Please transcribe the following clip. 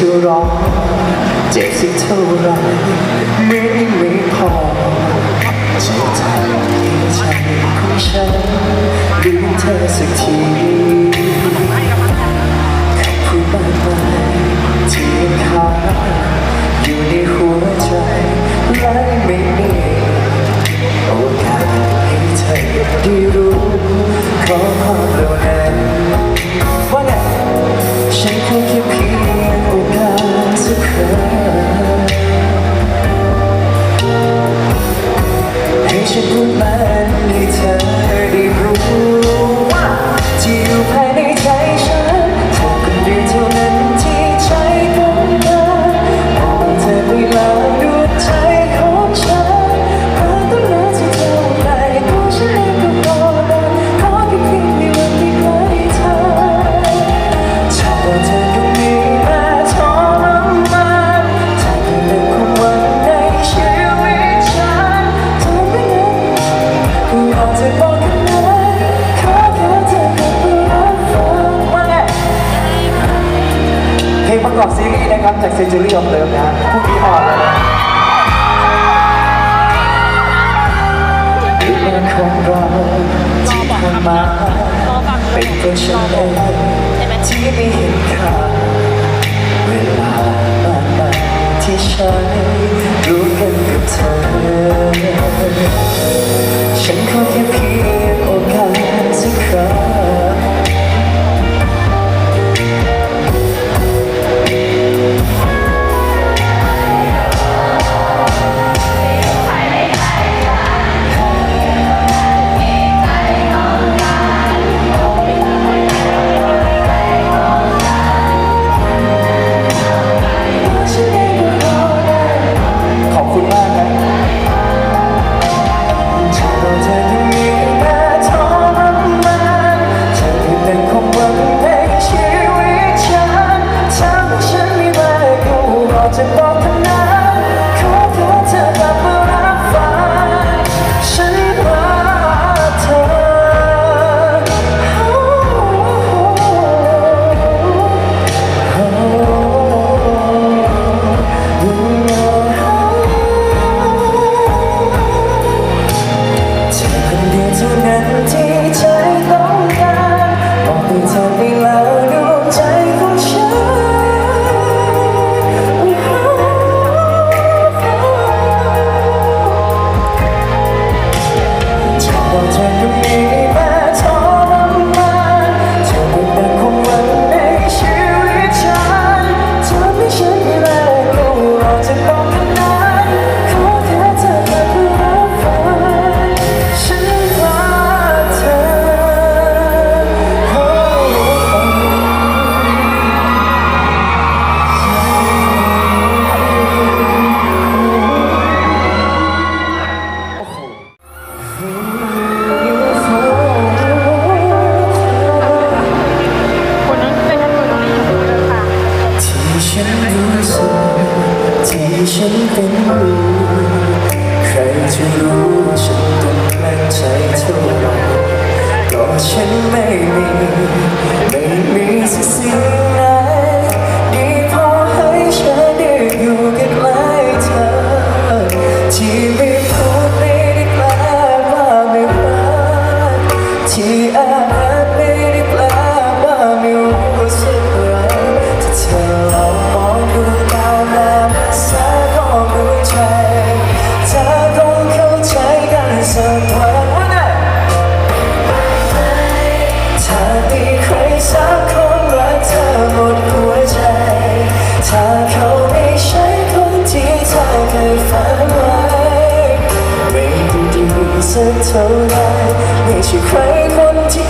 ท่าไรเจ็บสิเท่าไรไม่ไม่พอจะทำให้ใจของฉันดึงเธอสักทีขอบคุากมายที่ค้าอยู่ในหัวใจไร้ไม่มีโอกาสให้เธอได้รู้ ฉันรู้ป็นในเธอ should have. Amen. จะรู้ฉันต้องแกล้งใจเท่าไหร่ก็ฉันไม่มี ไม่มีสิ่ง ถ้าเขาไม่ใช่คนที่เธอเคยฝันไว้ไม่ดีสักเท่าไรไม่ใช่ใครคนที่